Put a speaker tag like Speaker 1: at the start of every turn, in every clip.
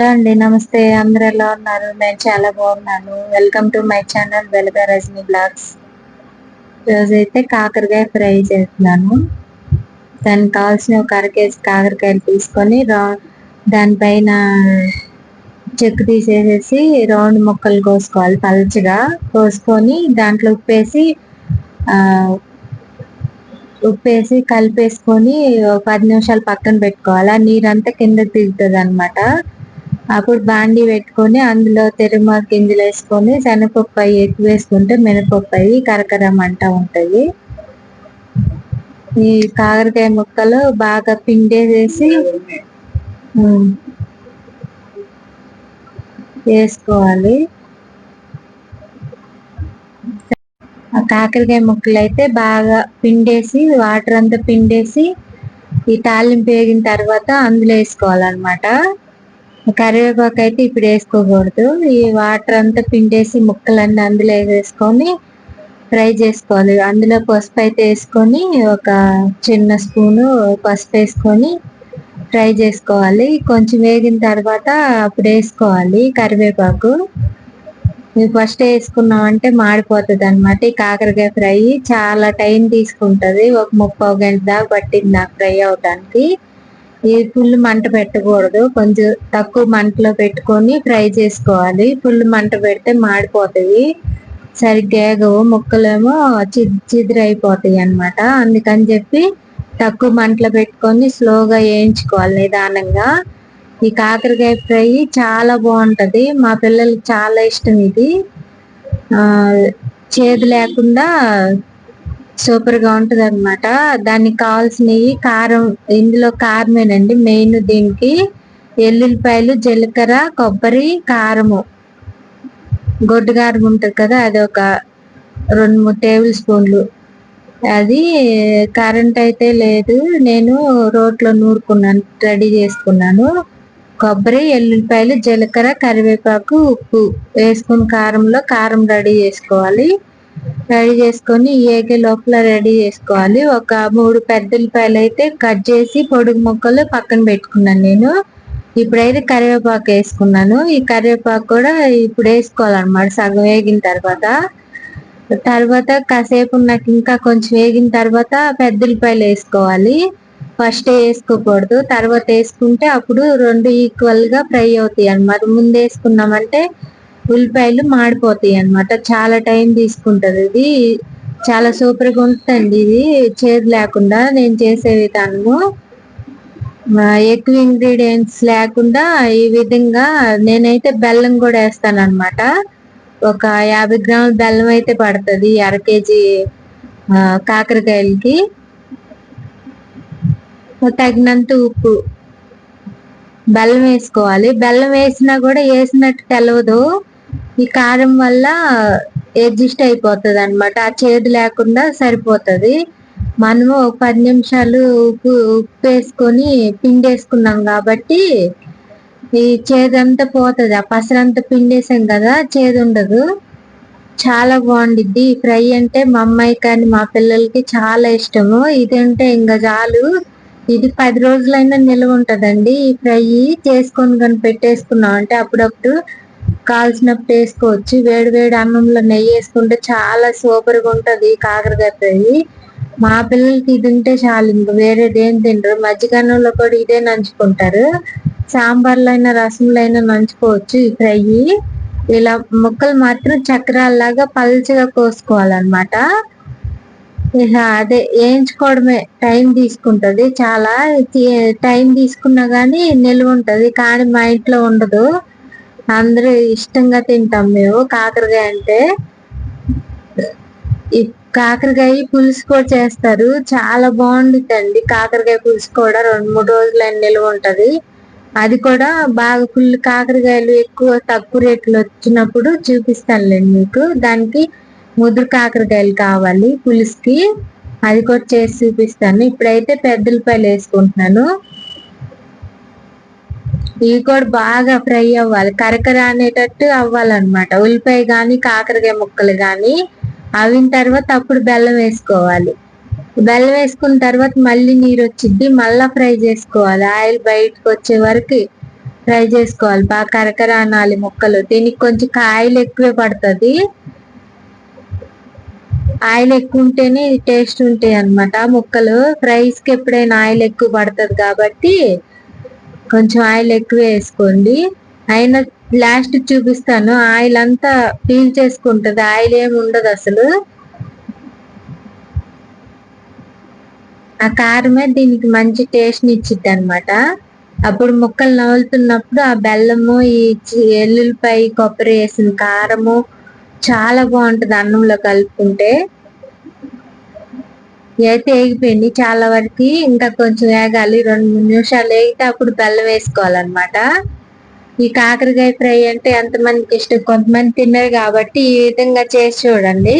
Speaker 1: అండి నమస్తే. అందరు ఎలా ఉన్నారు? నేను చాలా బాగున్నాను. వెల్కమ్ టు మై ఛానల్ వెలుగా రజనీ బ్లాగ్స్ రోజైతే కాకరకాయ ఫ్రై చేస్తున్నాను. దానికి కావాల్సిన ఒక అరకేజీ కాకరకాయలు తీసుకొని రా దానిపైన చెక్కు తీసేసేసి రౌండ్ ముక్కలు కోసుకోవాలి పల్చగా కోసుకొని దాంట్లో ఉప్పేసి ఉప్పేసి కలిపేసుకొని పది నిమిషాలు పక్కన పెట్టుకోవాలి. ఆ నీరంతా కింద దిగుతుంది అనమాట అప్పుడు బాండి పెట్టుకొని అందులో తెరుమ గింజలు వేసుకొని శనగపప్పు అవి ఎక్కువ వేసుకుంటే మినపప్పు అవి కరకర మంట ఉంటుంది. ఈ కాకరకాయ ముక్కలు బాగా పిండేసేసి వేసుకోవాలి. ఆ కాకరకాయ ముక్కలు అయితే బాగా పిండేసి వాటర్ అంతా పిండేసి ఈ తాలింపు వేగిన తర్వాత అందులో వేసుకోవాలన్నమాట. కరివేపాకు అయితే ఇప్పుడు వేసుకోకూడదు. ఈ వాటర్ అంతా పిండేసి ముక్కలన్నీ అందులో వేసుకొని ఫ్రై చేసుకోవాలి. అందులో పసుపు అయితే వేసుకొని ఒక చిన్న స్పూను పసుపు వేసుకొని ఫ్రై చేసుకోవాలి. కొంచెం వేగిన తర్వాత అప్పుడు వేసుకోవాలి కరివేపాకు. ఫస్ట్ వేసుకున్నామంటే మాడిపోతుంది అనమాట ఈ కాకరకాయ ఫ్రై చాలా టైం తీసుకుంటుంది. ఒక ముప్పై గంట దాకా పట్టింది నాకు ఫ్రై అవడానికి ఈ ఫుల్ మంట పెట్టకూడదు. కొంచెం తక్కువ మంటలో పెట్టుకొని ఫ్రై చేసుకోవాలి. ఫుల్ మంట పెడితే మాడిపోతాయి. సరిగ్గా ఏగవు. ముక్కలేమో చిదిరి అయిపోతాయి అనమాట అందుకని చెప్పి తక్కువ మంటలో పెట్టుకొని స్లోగా వేయించుకోవాలి నిదానంగా. ఈ కాకరకాయ ఫ్రై చాలా బాగుంటది. మా పిల్లలకి చాలా ఇష్టం ఇది. చేదు లేకుండా సూపర్గా ఉంటది అనమాట దానికి కావాల్సినవి కారం ఇందులో కారమేనండి. మెయిన్ దీనికి ఎల్లుల్లిపాయలు జీలకర్ర కొబ్బరి కారము. గొడ్డు కారం ఉంటుంది కదా అది ఒక రెండు మూడు టేబుల్ స్పూన్లు. అది కరెంట్ అయితే లేదు. నేను రోట్లో నూరుకున్నాను రెడీ చేసుకున్నాను. కొబ్బరి ఎల్లుల్లిపాయలు జీలకర్ర కరివేపాకు ఉప్పు. వేసుకుని కారంలో కారం రెడీ చేసుకోవాలి. రెడీ చేసుకొని ఏగే లోపల రెడీ చేసుకోవాలి. ఒక మూడు పెద్ద ఉల్లిపాయలు అయితే కట్ చేసి పొడుగు ముక్కలు పక్కన పెట్టుకున్నాను నేను. ఇప్పుడైతే కరివేపాకు వేసుకున్నాను. ఈ కరివేపాకు కూడా ఇప్పుడు వేసుకోవాలన్నమాట సగం వేగిన తర్వాత. తర్వాత కాసేపు నాకు ఇంకా కొంచెం వేగిన తర్వాత పెద్ద ఉల్లిపాయలు వేసుకోవాలి. ఫస్ట్ వేసుకోకూడదు. తర్వాత వేసుకుంటే అప్పుడు రెండు ఈక్వల్గా ఫ్రై అవుతాయి అన్నమాట. ముందు వేసుకున్నామంటే ఉల్లిపాయలు మాడిపోతాయి అనమాట చాలా టైం తీసుకుంటది ఇది. చాలా సూపర్గా ఉంటుందండి ఇది. చేదు లేకుండా నేను చేసే విధానము. ఎక్కువ ఇంగ్రీడియంట్స్ లేకుండా ఈ విధంగా నేనైతే బెల్లం కూడా వేస్తాను అనమాట ఒక యాభై గ్రాముల బెల్లం అయితే పడుతుంది అర కేజీ కాకరకాయలకి. తగినంత ఉప్పు. బెల్లం వేసుకోవాలి. బెల్లం వేసినా కూడా వేసినట్టు తెలవదు. ఈ కారం వల్ల అడ్జస్ట్ అయిపోతుంది అనమాట ఆ చేదు లేకుండా సరిపోతుంది. మనము ఒక పది నిమిషాలు ఉప్పు ఉప్పు వేసుకొని పిండి వేసుకున్నాం కాబట్టి ఈ చేదంతా పోతుంది. ఆ పసరంతా పిండేసాం కదా చేదు ఉండదు చాలా బాగుండిద్ది. ఫ్రై అంటే మా అమ్మాయి కానీ మా పిల్లలకి చాలా ఇష్టము. ఇదంటే ఇంకా చాలు. ఇది పది రోజులైనా నిల్వ ఉంటుందండి ఈ ఫ్రై చేసుకొని కానీ పెట్టేసుకున్నాం అంటే అప్పుడప్పుడు కాల్చినప్పుడు వేసుకోవచ్చు వేడి వేడి అన్నంలో నెయ్యి వేసుకుంటే చాలా సూపర్గా ఉంటుంది కాకరకాయ ఫ్రై మా పిల్లలకి ఇది ఉంటే చాలు ఇంక వేరేది ఏం తినరు. మజ్జిగన్నంలో కూడా ఇదే నంచుకుంటారు. సాంబార్లో అయినా రసంలో అయినా నంచుకోవచ్చు ఈ ఫ్రై. ఇలా ముక్కలు మాత్రం చక్రాల్లాగా పల్చగా కోసుకోవాలన్నమాట. ఇక అదే వేయించుకోవడమే. టైం తీసుకుంటుంది. చాలా టైం తీసుకున్నా కానీ నిల్వ ఉంటుంది కానీ మా ఇంట్లో ఉండదు. అందరూ ఇష్టంగా తింటాం మేము కాకరకాయ అంటే. కాకరకాయ పులుసు కూడా చేస్తారు. చాలా బాగుంటుందండి కాకరకాయ పులుసు కూడా రెండు మూడు రోజులు నిల్వ ఉంటది. అది కూడా బాగా ఫుల్ కాకరకాయలు ఎక్కువ తక్కువ రేట్లు వచ్చినప్పుడు చూపిస్తానులేండి మీకు. దానికి ముదురు కాకరకాయలు కావాలి పులుసుకి. అది కూడా చేసి చూపిస్తాను. ఇప్పుడైతే పెద్దలపాయలు వేసుకుంటున్నాను. ఇవి కూడా బాగా ఫ్రై అవ్వాలి. కరకర అనేటట్టు అవ్వాలన్నమాట. ఉల్లిపాయ కానీ కాకరకాయ ముక్కలు కానీ అవిన తర్వాత అప్పుడు బెల్లం వేసుకోవాలి. బెల్లం వేసుకున్న తర్వాత మళ్ళీ నీరు వచ్చింది మళ్ళా ఫ్రై చేసుకోవాలి. ఆయిల్ బయటకు వచ్చే వరకు ఫ్రై చేసుకోవాలి. బాగా కరకర అనాలి ముక్కలు. దీనికి కొంచెం ఆయిల్ ఎక్కువే పడుతుంది. ఆయిల్ ఎక్కువ ఉంటేనే టేస్ట్ ఉంటాయి అనమాట ముక్కలు ఫ్రైస్కి ఎప్పుడైనా ఆయిల్ ఎక్కువ పడుతుంది కాబట్టి కొంచెం ఆయిల్ ఎక్కువ వేసుకోండి. అయినా లాస్ట్ చూపిస్తాను. ఆయిల్ అంతా పీల్ చేసుకుంటది. ఆయిల్ ఏమి ఉండదు అసలు. ఆ కారమే దీనికి మంచి టేస్ట్ ఇచ్చిద్ది అనమాట అప్పుడు ముక్కలు నవ్వులుతున్నప్పుడు ఆ బెల్లము ఈ ఎల్లుల్లిపాయ కొబ్బరి వేసిన కారము చాలా బాగుంటది అన్నంలో కలుపుకుంటే. అయితే వేగిపోయింది. చాలా వరకు ఇంకా కొంచెం వేగాలి. రెండు మూడు నిమిషాలు వేగితే అప్పుడు బెల్లం వేసుకోవాలన్నమాట. ఈ కాకరకాయ ఫ్రై అంటే ఎంతమందికి ఇష్టం? కొంతమంది తిన్నారు కాబట్టి ఈ విధంగా చేసి చూడండి.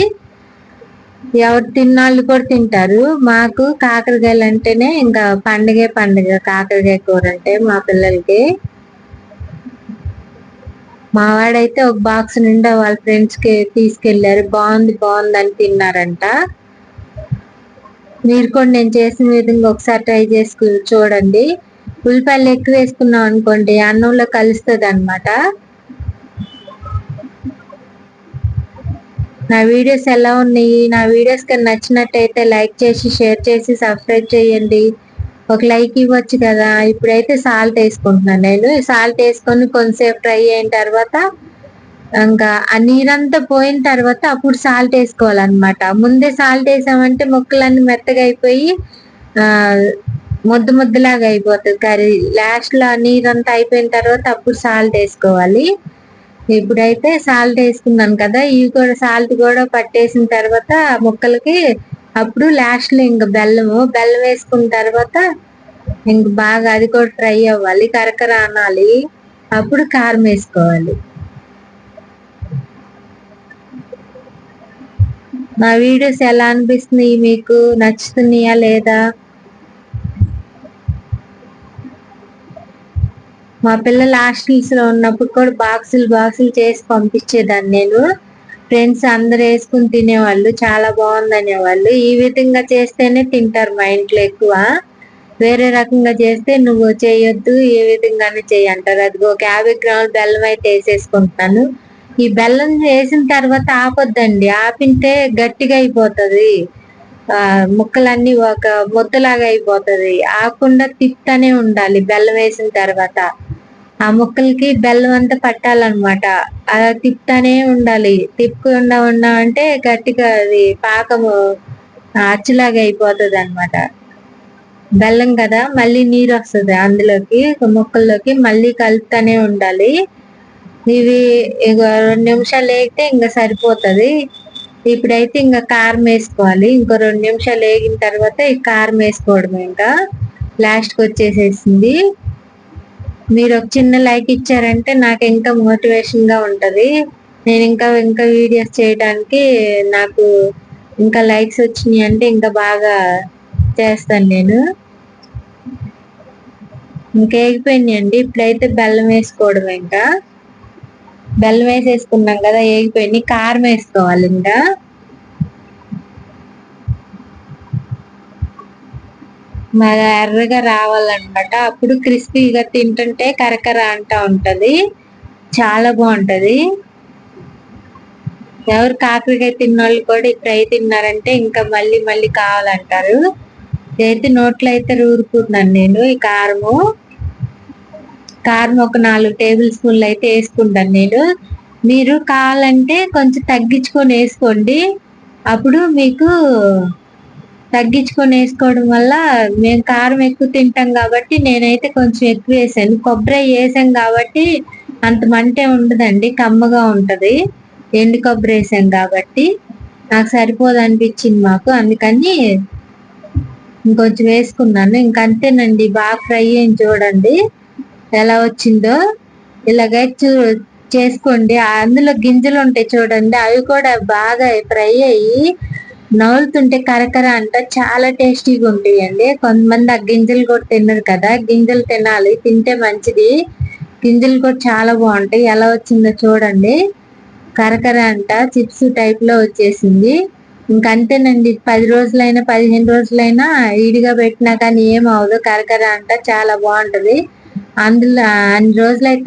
Speaker 1: ఎవరు తిన్నాళ్ళు కూడా తింటారు. మాకు కాకరకాయలు అంటేనే ఇంకా పండగే పండుగ. కాకరకాయ కూర అంటే మా పిల్లలకి. మా వాడైతే ఒక బాక్స్ నిండా వాళ్ళ ఫ్రెండ్స్కి తీసుకెళ్ళారు. తీసుకెళ్ళారు బాగుంది బాగుంది అని తిన్నారంట. మీరు కూడా నేను చేసిన విధంగా ఒకసారి ట్రై చేసుకు చూడండి. ఉల్లిపాయలు ఎక్కువ వేసుకున్నాం అనుకోండి అన్నంలో కలుస్తుంది అనమాట నా వీడియోస్ ఎలా ఉన్నాయి? నా వీడియోస్ కానీ నచ్చినట్టయితే లైక్ చేసి షేర్ చేసి సబ్స్క్రైబ్ చేయండి. ఒక లైక్ ఇవ్వచ్చు కదా. ఇప్పుడైతే సాల్ట్ వేసుకుంటున్నాను నేను. సాల్ట్ వేసుకొని కొంతసేపు ట్రై అయిన తర్వాత ఇంకా ఆ నీరంతా పోయిన తర్వాత అప్పుడు సాల్ట్ వేసుకోవాలన్నమాట. ముందే సాల్ట్ వేసామంటే ముక్కలన్నీ మెత్తగా అయిపోయి ఆ ముద్ద ముద్దలాగా అయిపోతుంది. కర్రీ లాస్ట్లో నీరంతా అయిపోయిన తర్వాత అప్పుడు సాల్ట్ వేసుకోవాలి. ఇప్పుడైతే సాల్ట్ వేసుకున్నాను కదా ఇవి కూడా సాల్ట్ కూడా పట్టేసిన తర్వాత ముక్కలకి అప్పుడు లాస్ట్లో ఇంకా బెల్లము బెల్లం వేసుకున్న తర్వాత ఇంక బాగా అది కూడా ఫ్రై అవ్వాలి కరకర అనాలి. అప్పుడు కారం వేసుకోవాలి. నా వీడియోస్ ఎలా అనిపిస్తున్నాయి? మీకు నచ్చుతున్నాయా లేదా? మా పిల్లలు హాస్టల్స్లో ఉన్నప్పుడు కూడా బాక్సులు బాక్సులు చేసి పంపించేదాన్ని నేను. ఫ్రెండ్స్ అందరు వేసుకుని తినేవాళ్ళు చాలా బాగుందనేవాళ్ళు ఈ విధంగా చేస్తేనే తింటారు మా ఇంట్లో ఎక్కువ. వేరే రకంగా చేస్తే నువ్వు చేయొద్దు ఏ విధంగానే చేయి అంటారు. అది ఒక యాభై గ్రాముల బెల్లం అయితే వేసేసుకుంటున్నాను. ఈ బెల్లం వేసిన తర్వాత ఆపొద్దండి. ఆపింటే గట్టిగా అయిపోతుంది. ఆ ముక్కలన్నీ ఒక ముద్దలాగా అయిపోతుంది. ఆకుండా తిప్పుతూనే ఉండాలి బెల్లం వేసిన తర్వాత. ఆ ముక్కలకి బెల్లం అంతా పట్టాలన్నమాట. అలా తిప్పుతానే ఉండాలి. తిప్పకుండా ఉన్నామంటే గట్టిగా అది పాకము అచ్చులాగా అయిపోతుంది అనమాట బెల్లం కదా మళ్ళీ నీరు వస్తుంది అందులోకి ముక్కల్లోకి మళ్ళీ కలుపుతూనే ఉండాలి. ఇవి రెండు నిమిషాలు వేగితే ఇంకా సరిపోతుంది. ఇప్పుడైతే ఇంకా కారం వేసుకోవాలి. ఇంకో రెండు నిమిషాలు వేగిన తర్వాత ఈ కారం వేసుకోవడం ఇంకా. లాస్ట్కి వచ్చేసేసింది. మీరు ఒక చిన్న లైక్ ఇచ్చారంటే నాకు ఇంకా మోటివేషన్గా ఉంటుంది. నేను ఇంకా ఇంకా వీడియోస్ చేయడానికి నాకు ఇంకా లైక్స్ వచ్చినాయి అంటే ఇంకా బాగా చేస్తాను నేను. ఇంకేగిపోయినాయండి. ఇప్పుడైతే బెల్లం వేసుకోవడం ఇంకా. బెల్లం వేసేసుకున్నాం కదా ఏగిపోయింది కారం వేసుకోవాలి ఇంకా. మరి ఎర్రగా రావాలన్నమాట. అప్పుడు క్రిస్పీగా తింటుంటే కరకర అంటూ ఉంటుంది. చాలా బాగుంటుంది. ఎవరు కాకరకాయ తిన్నోళ్ళు కూడా ఈ ఫ్రై తిన్నారంటే ఇంకా మళ్ళీ మళ్ళీ కావాలంటారు. అయితే నోట్లో అయితే రూరుకున్నాను నేను ఈ కారము. కారం ఒక నాలుగు టేబుల్ స్పూన్లు అయితే వేసుకుంటాను నేను. మీరు కావాలంటే కొంచెం తగ్గించుకొని వేసుకోండి. అప్పుడు మీకు తగ్గించుకొని వేసుకోవడం వల్ల మేము కారం ఎక్కువ తింటాం కాబట్టి నేనైతే కొంచెం ఎక్కువ వేసాను. కొబ్బరి వేసాం కాబట్టి అంత మంటే ఉండదండి కమ్మగా ఉంటుంది. ఎండు కొబ్బరి వేసాం కాబట్టి నాకు సరిపోదు అనిపించింది మాకు. అందుకని ఇంకొంచెం వేసుకున్నాను. ఇంకంతేనండి బాగా ఫ్రై అయ్యి చూడండి. ఎలా వచ్చిందో ఇలాగ చూ చేసుకోండి. అందులో గింజలు ఉంటాయి చూడండి అవి కూడా బాగా ఫ్రై అయ్యి నవ్వులుతుంటే కరకర అంట చాలా టేస్టీగా ఉంటాయండి కొంతమంది ఆ గింజలు కూడా తిన్నారు కదా గింజలు తినాలి తింటే మంచిది. గింజలు కూడా చాలా బాగుంటాయి. ఎలా వచ్చిందో చూడండి. కరకర అంట చిప్స్ టైప్లో వచ్చేసింది. ఇంకంతేనండి పది రోజులైనా పదిహేను రోజులైనా ఇడిగా పెట్టినా కానీ ఏం అవ్వదు. కరకర అంట చాలా బాగుంటది. అందులో అన్ని రోజులు అయితే